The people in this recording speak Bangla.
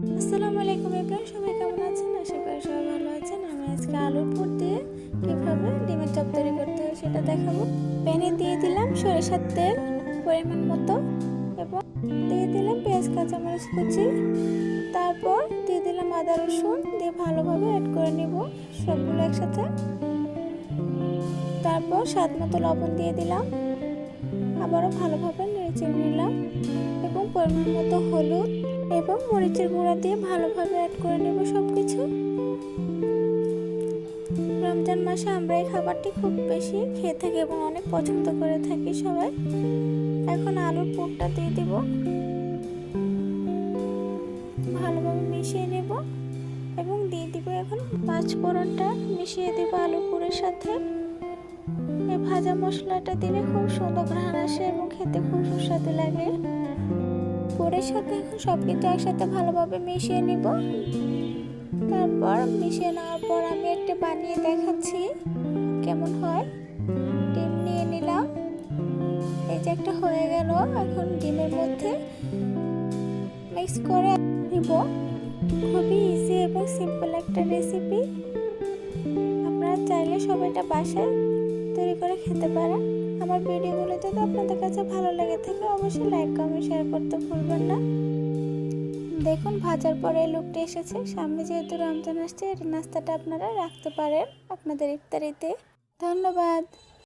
আসসালামু আলাইকুম এব্রাহিম সবাই কেমন আছেন? আশা করি সবাই ভালো আছেন। আমি আজকে আলুর পুর দিয়ে কীভাবে ডিমের চপ তৈরি করতে হয় সেটা দেখাবো। প্যানে দিয়ে দিলাম সরিষার তেল পরিমাণ মতো এবং দিয়ে দিলাম পেঁয়াজ, কাঁচামরিচ কুচি। তারপর দিয়ে দিলাম আদা, রসুন দিয়ে ভালোভাবে অ্যাড করে নেব সবগুলো একসাথে। তারপর স্বাদ মতো লবণ দিয়ে দিলাম। আবারও ভালোভাবে নেড়ে নিলাম এবং পরিমাণ মতো হলুদ এবং মরিচের গুঁড়া দিয়ে ভালোভাবে অ্যাড করে নেব সব কিছু রমজান মাসে আমরা এই খাবারটি খুব বেশি খেয়ে থাকি এবং অনেক পছন্দ করে থাকি সবাই। এখন আলুর পুরটা দিয়ে দিব। ভালোভাবে মিশিয়ে নেব এবং দিয়ে দিব এখন পাঁচ ফোড়নটা। মিশিয়ে দিব আলু পুরের সাথে। এই ভাজা মশলাটা দিলে খুব সুন্দর ঘ্রাণ আসে এবং খেতে খুব সুস্বাদু লাগে। পুরের সাথে এখন সব কিছু একসাথে ভালোভাবে মিশিয়ে নিব। তারপর মিশিয়ে নেওয়ার পর আমি একটা বানিয়ে দেখাচ্ছি কেমন হয়। ডিম নিয়ে নিলাম। এই যে একটা হয়ে গেল। এখন ডিমের মধ্যে মিক্স করে নিব। খুবই ইজি এবং সিম্পল একটা রেসিপি আপনারা চাইলে সবাইটা বাসায় তৈরি করে খেতে পারেন। আমার ভিডিওগুলো যদি আপনাদের কাছে ভালো লেগে থাকে, অবশ্যই লাইক কমেন্ট শেয়ার করতে ভুলবেন না। দেখুন, ভাজার পরে লুকটা এসেছে। সামনে যেহেতু রমজান আসছে, এর নাস্তাটা আপনারা রাখতে পারেন আপনাদের ইফতারিতে। ধন্যবাদ।